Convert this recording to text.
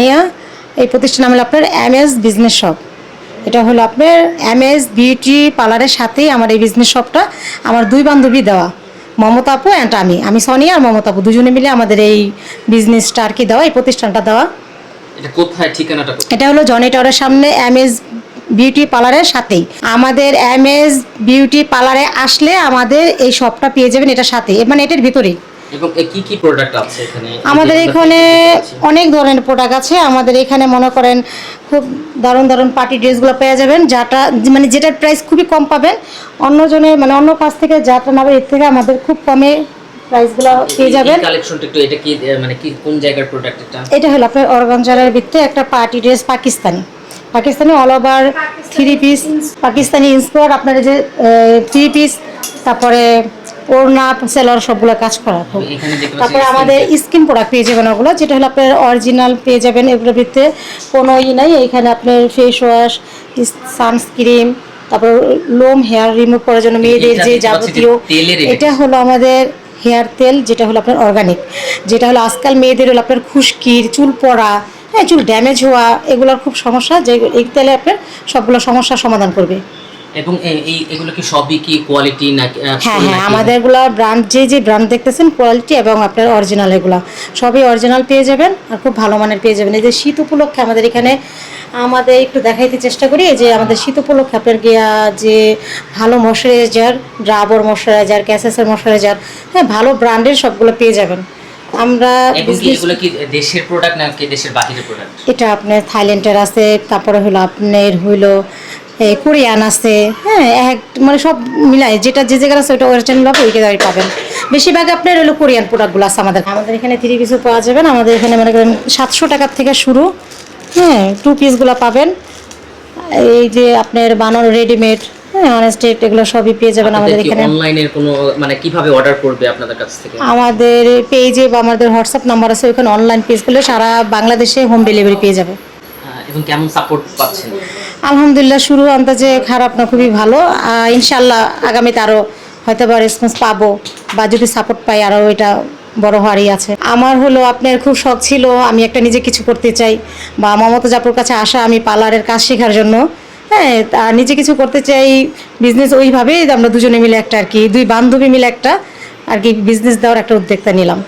নিয়া এই প্রতিষ্ঠান নাম হলো আপনার এম এস বিজনেস শপ এটা হলো আপনার এম এস বিউটি পার্লারের সাথেই আমার এই বিজনেস শপটা আমার দুই বান্ধবী দেওয়া মমতা আপু অ্যান্ড আমি। আমি সোনিয়া আর মমতা আপু দুজনে মিলে আমাদের এই বিজনেসটা আর কি দেওয়া এই প্রতিষ্ঠানটা দেওয়া। এটা কোথায় ঠিকানাটা এটা হলো জনি টাওয়ারের সামনে এম এস বিউটি পার্লারের সাথেই। আমাদের এম এস বিউটি পার্লারে আসলে আমাদের এই শপটা পেয়ে যাবেন এটার সাথে। মানে এটার ভিতরেই। এবং কি কি প্রোডাক্ট আছে এখানে? আমাদের এখানে অনেক ধরনের প্রোডাক্ট আছে। আমাদের এখানে মনে করেন খুব দারুণ দারুণ পার্টি ড্রেসগুলো পেয়ে যাবেন যাটা মানে যেটার প্রাইস খুবই কম পাবেন। অন্য জনের মানে অন্য কাছ থেকে যাটা নেবে এর থেকে আমাদের খুব কমে প্রাইসগুলো পেয়ে যাবেন। কালেকশনটা একটু এটা কি মানে কি কোন জায়গার প্রোডাক্ট এটা? এটা হলো আপনার অরগানজারের ভিত্তিতে একটা party dress Pakistani. Pakistani all over three piece Pakistani inspire আপনার যে থ্রি পিস তারপরে ওড়না সেলর সবগুলো কাজ করা খুব। পাচ্ছি তারপরে আমাদের স্কিন প্রোডাক্ট পেয়ে যাবেন ওগুলো যেটা হলো আপনার অরিজিনাল পেয়ে যাবেন এগুলোর ভিতরে কোনো ই নাই। এখানে আপনার ফেস ওয়াশ সানস্ক্রিন তারপর লোম হেয়ার রিমুভ করার জন্য মেয়েদের যে যাবতীয় এটা হলো আমাদের হেয়ার তেল যেটা হলো আপনার অর্গানিক যেটা হলো আজকাল মেয়েদের হলো আপনার খুশকির চুল পড়া হ্যাঁ চুল ড্যামেজ হওয়া এগুলোর খুব সমস্যা। যে এই তেলে আপনার সবগুলো সমস্যার সমাধান করবে। এবং এই এগুলো কি সবই কি কোয়ালিটি নাকি হ্যাঁ হ্যাঁ আমাদের এগুলা ব্র্যান্ড যে যে ব্র্যান্ড দেখতেছেন কোয়ালিটি এবং আপনার অরিজিনাল এগুলা। সবই অরিজিনাল পেয়ে যাবেন আর খুব ভালো মানের পেয়ে যাবেন। এই যে শীত উপলক্ষে আমাদের এখানে আমাদের একটু দেখাইতে চেষ্টা করি যে আমাদের শীত উপলক্ষে আপনার গিয়া যে ভালো ময়শ্চারাইজার ড্রাবর ময়শ্চারাইজার ক্যাসেসের ময়শ্চারাইজার হ্যাঁ ভালো ব্র্যান্ডের সবগুলো পেয়ে যাবেন। আমরা এগুলো কি দেশের প্রোডাক্ট নাকি দেশের বাহিরের প্রোডাক্ট এটা আপনার থাইল্যান্ডের আছে তারপরে হলো আপনার হইল কোরিয়ান আছে হ্যাঁ এক মানে সব মিলাই যেটা যে জায়গায় আছে ওটা ওয়েস্টার্ন হবে ওই জায়গায় পাবেন। বেশিরভাগ আপনার হলো কোরিয়ান প্রোডাক্টগুলো আছে আমাদের। আমাদের এখানে থ্রি পিসও পাওয়া যাবেন আমাদের এখানে মনে করেন সাতশো টাকার থেকে শুরু হ্যাঁ টু পিসগুলো পাবেন। এই যে আপনার বানানো রেডিমেড হ্যাঁ এগুলো সবই পেয়ে যাবেন আমাদের এখানে। অনলাইনের কোনো মানে কীভাবে অর্ডার করবে আপনাদের কাছ থেকে? আমাদের পেজে বা আমাদের হোয়াটসঅ্যাপ নাম্বার আছে ওইখানে অনলাইন পেজ করলে সারা বাংলাদেশে হোম ডেলিভারি পেয়ে যাবে। এবং কেমন সাপোর্ট পাচ্ছেন? আলহামদুলিল্লাহ, শুরু আন্দাজে খারাপ না, খুবই ভালো। ইনশাল্লাহ আগামীতে আরও হয়তো বা রেসপন্স পাবো বা যদি সাপোর্ট পাই আরও এটা বড় হওয়ারই আছে। আমার হলো আপনার খুব শখ ছিল, আমি একটা নিজে কিছু করতে চাই বা মমতা জাপুর কাছে আসা, আমি পার্লারের কাজ শেখার জন্য। হ্যাঁ তা নিজে কিছু করতে চাই বিজনেস ওইভাবেই আমরা দুজনে মিলে একটা আর কি, দুই বান্ধবী মিলে একটা আর কি বিজনেস দেওয়ার একটা উদ্যোক্তা নিলাম।